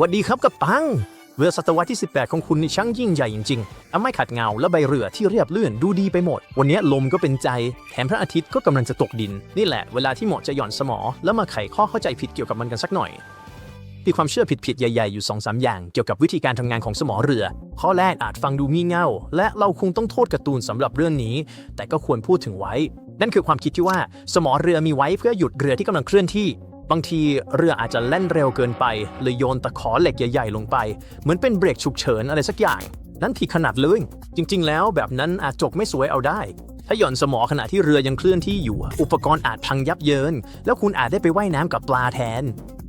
วัดดีครับกับตัง เรือศตวรรษที่ 18 ของคุณนี่ช่างยิ่งใหญ่จริงๆอะไม่ขัดเงาและใบเรือที่เรียบเลื่อนดูดีไปหมด วันนี้ลมก็เป็นใจ แถมพระอาทิตย์ก็กำลังจะตกดิน นี่แหละเวลาที่เหมาะจะหย่อนสมอ แล้วมาไขข้อเข้าใจผิดเกี่ยวกับมันกันสักหน่อยมีความเชื่อผิดๆใหญ่ ๆ อยู่2อสอย่าง เกี่ยวกับวิธีการทำงานของสมอเรือ ข้อแรกอาจฟังดูงี่เง่า และเราคงต้องโทษการ์ตูนสำหรับเรื่องนี้ แต่ก็ควรพูดถึงไว้ นั่นคือความคิดที่ว่าสมอเรือมีไว้เพื่อหยุดเรือที่กำลังเคลื่อนที่ บางทีเรืออาจจะแล่นเร็วเกินไปเลยโยนตะขอเหล็กใหญ่ๆลงไป เหมือนเป็นเบรกฉุกเฉินอะไรสักอย่าง นั่นผิดขนาดเลย จริง ๆ แล้วแบบนั้นอาจจกไม่สวยเอาได้ ถ้าหย่อนสมอขณะที่เรือยังเคลื่อนที่อยู่ อุปกรณ์อาจพังยับเยิน แล้วคุณอาจได้ไปว่ายน้ำกับปลาแทน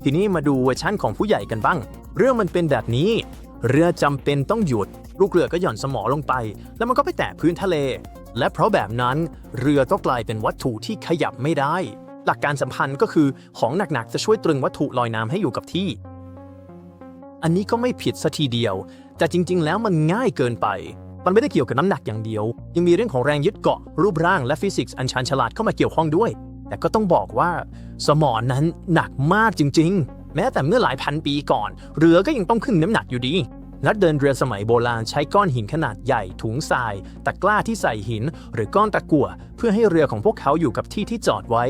ทีนี้มาดูเวอร์ชั่นของผู้ใหญ่กันบ้าง เรื่องมันเป็นแบบนี้ เรือจำเป็นต้องหยุด ลูกเรือก็หย่อนสมอลงไป แล้วมันก็ไปแตะพื้นทะเล และเพราะแบบนั้นเรือก็กลายเป็นวัตถุที่ขยับไม่ได้ หลักการสำคัญก็คือของหนักๆ จะช่วยตรึงวัตถุลอยน้ำให้อยู่กับที่ อันนี้ก็ไม่ผิดสัทีเดียว แต่จริง ๆ แล้วมันง่ายเกินไป มันไม่ได้เกี่ยวกับน้ำหนักอย่างเดียว ยังมีเรื่องของแรงยึดเกาะรูปร่างและฟิสิกส์อันชันฉลาดเข้ามาเกี่ยวข้องด้วย แต่ก็ต้องบอกว่า สมอนั้นหนักมากจริง ๆ แม้แต่เมื่อหลายพันปีก่อน เรือก็ยังต้องขึ้นน้ำหนักอยู่ดีนักเดินเรือสมัยโบราณใช้ก้อนหินขนาดใหญ่ถุงทราย ตะกร้าที่ใส่หิน หรือก้อนตะกั่วเพื่อให้เรือของพวกเขาอยู่กับที่ที่จอดไว้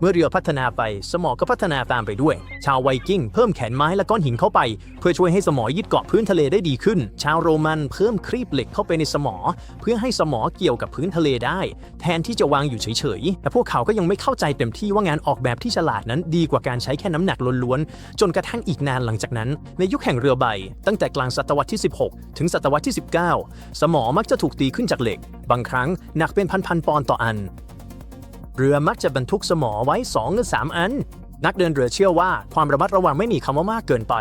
เมื่อเรือพัฒนาไปสมอก็พัฒนาตามไปด้วย ชาวไวกิ้งเพิ่มแขนไม้และก้อนหินเข้าไป เพื่อช่วยให้สมอยึดเกาะพื้นทะเลได้ดีขึ้น ชาวโรมันเพิ่มครีบเหล็กเข้าไปในสมอ เพื่อให้สมอเกี่ยวกับพื้นทะเลได้ แทนที่จะวางอยู่เฉยๆแต่พวกเขาก็ยังไม่เข้าใจเต็มที่ว่างานออกแบบที่ฉลาดนั้นดีกว่าการใช้แค่น้ำหนักล้วนๆจนกระทั่งอีกนานหลังจากนั้น ในยุคแห่งเรือใบ ตั้งแต่กลางศตวรรษที่ 16 ถึงศตวรรษที่ 19 สมอมักจะถูกตีขึ้นจากเหล็ก บางครั้งหนักเป็นพันๆปอนด์ต่ออัน เรือมักจะบรรทุกสมอไว้2หรือ3อัน นักเดินเรือเชื่อว่าความระมัดระวังไม่มีคำว่ามากเกินไป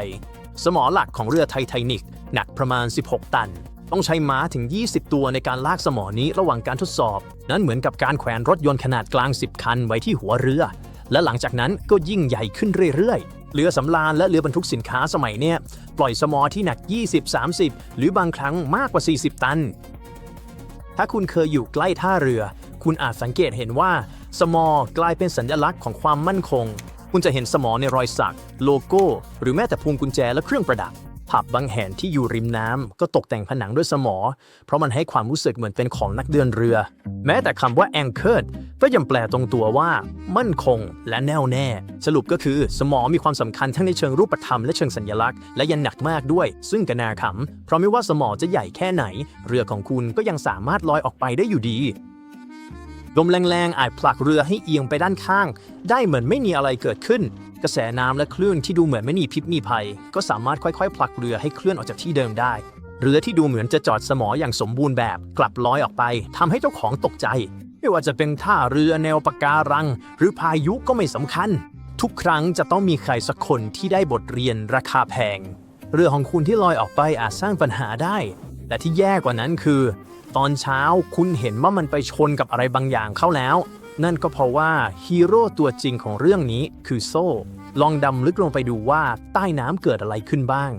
สมอหลักของเรือไททานิกหนักประมาณ 16 ตัน ต้องใช้ม้าถึง 20 ตัวในการลากสมอนี้ระหว่างการทดสอบ นั้นเหมือนกับการแขวนรถยนต์ขนาดกลาง 10 คันไว้ที่หัวเรือ และหลังจากนั้นก็ยิ่งใหญ่ขึ้นเรื่อยๆ เรือสำราญและเรือบรรทุกสินค้าสมัยเนี้ยปล่อยสมอที่หนัก 20-30 หรือบางครั้งมากกว่า 40 ตัน ถ้าคุณเคยอยู่ใกล้ท่าเรือ คุณอาจสังเกตเห็นว่า สมอกลายเป็นสัญลักษณ์ของความมั่นคง คุณจะเห็นสมอในรอยสัก โลโก้ หรือแม้แต่พวงกุญแจและเครื่องประดับ ผับบางแห่งที่อยู่ริมน้ำก็ตกแต่งผนังด้วยสมอ เพราะมันให้ความรู้สึกเหมือนเป็นของนักเดินเรือ แม้แต่คำว่า anchored ก็ยังแปลตรงตัวว่า มั่นคง และแน่วแน่ สรุปก็คือสมอมีความสำคัญทั้งในเชิงรูปธรรมและเชิงสัญลักษณ์และยังหนักมากด้วย ซึ่งก็น่าขำเพราะไม่ว่าสมอจะใหญ่แค่ไหน เรือของคุณก็ยังสามารถลอยออกไปได้อยู่ดี ลมแรงๆอาจผลักเรือให้เอียงไปด้านข้าง ได้เหมือนไม่มีอะไรเกิดขึ้น กระแสน้ำและคลื่นที่ดูเหมือนไม่มีพิษมีภัย ก็สามารถค่อยๆ ผลักเรือให้เคลื่อนออกจากที่เดิมได้ เรือที่ดูเหมือนจะจอดสมออย่างสมบูรณ์แบบ กลับลอยออกไปทำให้เจ้าของตกใจ ไม่ว่าจะเป็นท่าเรือแนวปะการัง หรือพายุก็ไม่สำคัญ ทุกครั้งจะต้องมีใครสักคนที่ได้บทเรียนราคาแพง เรือของคุณที่ลอยออกไปอาจสร้างปัญหาได้แต่ที่แย่กว่านั้นคือ ตอนเช้าคุณเห็นว่ามันไปชนกับอะไรบางอย่างเข้าแล้ว นั่นก็เพราะว่าฮีโร่ตัวจริงของเรื่องนี้คือโซ่ ลองดำลึกลงไปดูว่าใต้น้ำเกิดอะไรขึ้นบ้าง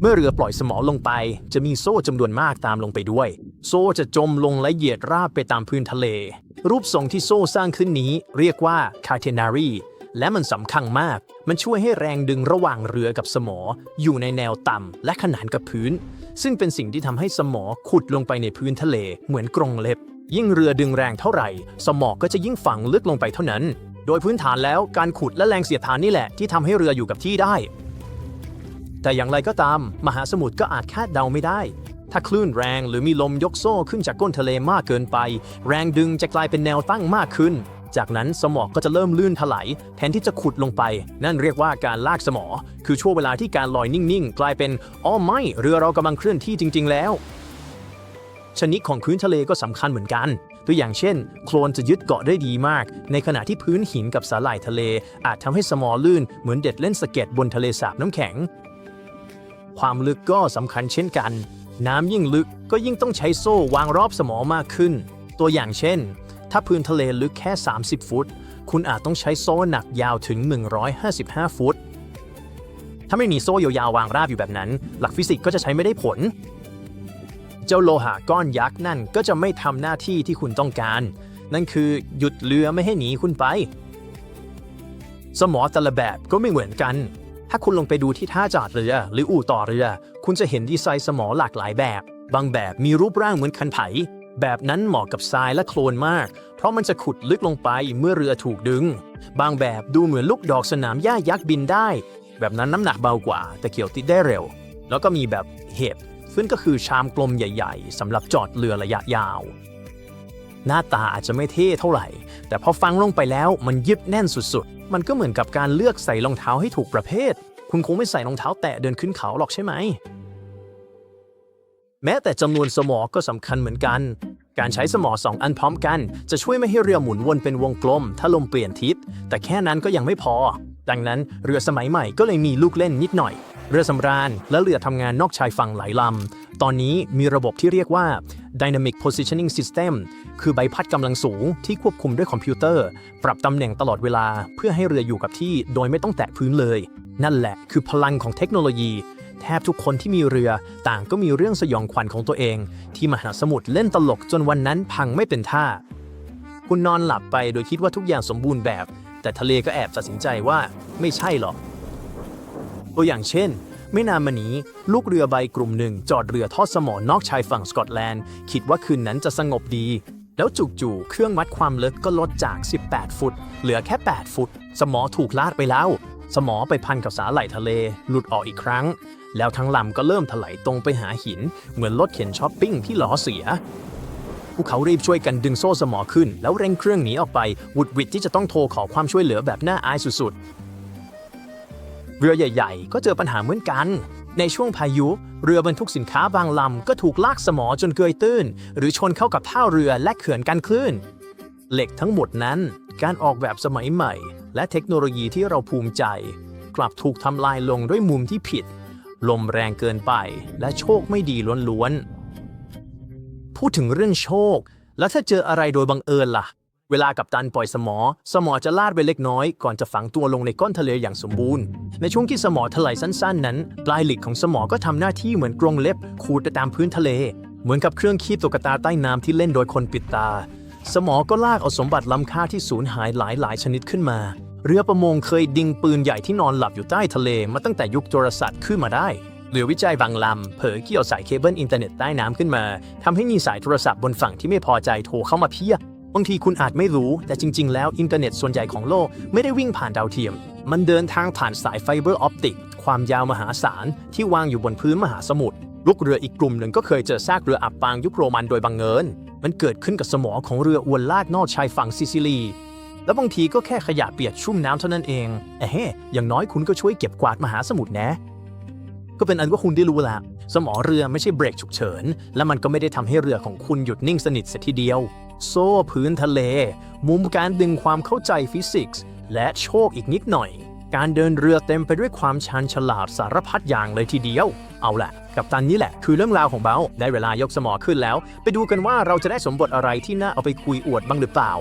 เมื่อเรือปล่อยสมอลงไป จะมีโซ่จำนวนมากตามลงไปด้วย โซ่จะจมลงและเหยียดราบไปตามพื้นทะเล รูปทรงที่โซ่สร้างขึ้นนี้เรียกว่า catenary และมันสำคัญมาก มันช่วยให้แรงดึงระหว่างเรือกับสมอ อยู่ในแนวต่ำและขนานกับพื้น ซึ่งเป็นสิ่งที่ทำให้สมอขุดลงไปในพื้นทะเลเหมือนกรงเล็บ ยิ่งเรือดึงแรงเท่าไหร่ สมอก็จะยิ่งฝังลึกลงไปเท่านั้น โดยพื้นฐานแล้วการขุดและแรงเสียดทานนี่แหละที่ทำให้เรืออยู่กับที่ได้ แต่อย่างไรก็ตาม มหาสมุทรก็อาจคาดเดาไม่ได้ ถ้าคลื่นแรงหรือมีลมยกโซ่ขึ้นจากก้นทะเลมากเกินไป แรงดึงจะกลายเป็นแนวตั้งมากขึ้น จากนั้นสมองก็จะเริ่มลื่นถลายแทนที่จะขุดลงไป นั่นเรียกว่าการลากสมอ คือช่วงเวลาที่การลอยนิ่งๆ กลายเป็นอ๋อไม่เรือเรากำลังเคลื่อนที่จริง ๆ แล้ว ชนิดของพื้นทะเลก็สำคัญเหมือนกัน ตัวอย่างเช่น โคลนจะยึดเกาะได้ดีมาก ในขณะที่พื้นหินกับสาหร่ายทะเล อาจทำให้สมอลื่นเหมือนเด็ดเล่นสเก็ตบนทะเลสาบน้ำแข็ง ความลึกก็สำคัญเช่นกัน น้ำยิ่งลึกก็ยิ่งต้องใช้โซ่วางรอบสมอมากขึ้น ตัวอย่างเช่น ถ้าพื้นทะเลลึกแค่ 30 ฟุต คุณอาจต้องใช้โซ่หนักยาวถึง 155 ฟุต ถ้าไม่มีโซ่ยาวๆวางราบอยู่แบบนั้น หลักฟิสิกส์ก็จะใช้ไม่ได้ผล เจ้าโลหะก้อนยักษ์นั่นก็จะไม่ทำหน้าที่ที่คุณต้องการ นั่นคือหยุดเรือไม่ให้หนีคุณไป สมอแต่ละแบบก็ไม่เหมือนกัน ถ้าคุณลงไปดูที่ท่าจอดเรือ หรืออู่ต่อเรือ คุณจะเห็นดีไซน์สมอหลากหลายแบบ บางแบบมีรูปร่างเหมือนคันไถ แบบนั้นเหมาะกับทรายและโคลนมาก เพราะมันจะขุดลึกลงไปเมื่อเรือถูกดึง บางแบบดูเหมือนลูกดอกสนามหญ้ายักษ์บินได้ แบบนั้นน้ำหนักเบากว่า แต่เกี่ยวติดได้เร็ว แล้วก็มีแบบเห็บซึ่งก็คือชามกลมใหญ่ๆสำหรับจอดเรือระยะยาว หน้าตาอาจจะไม่เท่เท่าไหร่ แต่พอฟังลงไปแล้วมันยึดแน่นสุดๆ มันก็เหมือนกับการเลือกใส่รองเท้าให้ถูกประเภท คุณคงไม่ใส่รองเท้าแตะเดินขึ้นเขาหรอกใช่ไหมแม้แต่จำนวนสมอก็สำคัญเหมือนกัน การใช้สมอสองอันพร้อมกัน จะช่วยไม่ให้เรือหมุนวนเป็นวงกลม ถ้าลมเปลี่ยนทิศ แต่แค่นั้นก็ยังไม่พอ ดังนั้นเรือสมัยใหม่ก็เลยมีลูกเล่นนิดหน่อย เรือสำราญและเรือทำงานนอกชายฝั่งหลายลำ ตอนนี้มีระบบที่เรียกว่า Dynamic Positioning System คือใบพัดกำลังสูงที่ควบคุมด้วยคอมพิวเตอร์ ปรับตำแหน่งตลอดเวลา เพื่อให้เรืออยู่กับที่โดยไม่ต้องแตะพื้นเลย นั่นแหละคือพลังของเทคโนโลยี แทบทุกคนที่มีเรือต่างก็มีเรื่องสยองขวัญของตัวเอง ที่มหาสมุทรเล่นตลกจนวันนั้นพังไม่เป็นท่า คุณนอนหลับไปโดยคิดว่าทุกอย่างสมบูรณ์แบบ แต่ทะเลก็แอบตัดสินใจว่าไม่ใช่หรอกตัวอย่างเช่น ไม่นานมานี้ ลูกเรือใบกลุ่มหนึ่ง จอดเรือทอดสมอนอกชายฝั่งสกอตแลนด์ คิดว่าคืนนั้นจะสงบดี แล้วจู่ๆเครื่องวัดความลึกก็ลดจาก 18 ฟุต เหลือแค่ 8 ฟุต สมอถูกลาดไปแล้ว สมอไปพันกับสาไหลทะเล หลุดออกอีกครั้ง แล้วทั้งลำก็เริ่มถลายตรงไปหาหิน เหมือนรถเข็นช้อปปิ้งที่ล้อเสีย พวกเขารีบช่วยกันดึงโซ่สมอขึ้น แล้วเร่งเครื่องหนีออกไปวุดวิดที่จะต้องโทรขอความช่วยเหลือแบบน่าอายสุดๆ เรือใหญ่ๆ ก็เจอปัญหาเหมือนกัน ในช่วงพายุ เรือบรรทุกสินค้าบางลำก็ถูกลากสมอจนเกยตื้น หรือชนเข้ากับท่าเรือและเขื่อนกันคลื่นเหล็กทั้งหมดนั้น การออกแบบสมัยใหม่ และเทคโนโลยีที่เราภูมิใจ กลับถูกทำลายลงด้วยมุมที่ผิด ลมแรงเกินไป และโชคไม่ดีล้วนๆ พูดถึงเรื่องโชค แล้วถ้าเจออะไรโดยบังเอิญล่ะ เวลากับตันปล่อยสมอ สมอจะลาดไปเล็กน้อย ก่อนจะฝังตัวลงในก้อนทะเลอย่างสมบูรณ์ ในช่วงที่สมอถลายสั้น ๆ นั้น ปลายหลิกของสมอก็ทำหน้าที่เหมือนกรงเล็บขูดไปตามพื้นทะเล เหมือนกับเครื่องคีบตุ๊กตาใต้น้ำที่เล่นโดยคนปิดตา สมอก็ลากเอาสมบัติล้ำค่าที่สูญหายหลายๆ ชนิดขึ้นมา เรือประมงเคยดิงปืนใหญ่ที่นอนหลับอยู่ใต้ทะเลมาตั้งแต่ยุคโทรศัพท์ขึ้นมาได้เรือวิจัยบางลำเผยเกี่ยวสายเคเบิลอินเทอร์เน็ตใต้น้ำขึ้นมาทำให้มีสายโทรศัพท์บนฝั่งที่ไม่พอใจโทรเข้ามาเพียบบางทีคุณอาจไม่รู้ แต่จริง ๆ แล้วอินเทอร์เน็ตส่วนใหญ่ของโลกไม่ได้วิ่งผ่านดาวเทียม มันเดินทางผ่านสายไฟเบอร์ออปติก ความยาวมหาศาล ที่วางอยู่บนพื้นมหาสมุทรลูกเรืออีกกลุ่มหนึ่งก็เคยเจอซากเรืออับปางยุคโรมันโดยบังเอิญมันเกิดขึ้นกับสมอของเรืออวนลากนอกชายฝั่งซิซิลี แล้วบางทีก็แค่ขยะเปียกชุ่มน้ำเท่านั้นเองเอ้อย่างน้อยคุณก็ช่วยเก็บกวาดมหาสมุทรนะ ก็เป็นอันว่าคุณได้รู้ล้วสมอเรือไม่ใช่เบรกฉุกเฉิน และมันก็ไม่ได้ทำให้เรือของคุณหยุดนิ่งสนิทเสียทีเดียว โซ่พื้นทะเล มุมการดึงความเข้าใจฟิสิกส์ และโชคอีกนิดหน่อย การเดินเรือเต็มไปด้วยความชาญฉลาดสารพัดอย่างเลยทีเดียว เอาล่ะ กับตันนี้แหละ คือเรื่องราวของเบาได้เวลายกสมอขึ้นแล้ว ไปดูกันว่าเราจะได้สมบทอะไรที่น่าเอาไปคุยอวดบ้างหรือเปล่า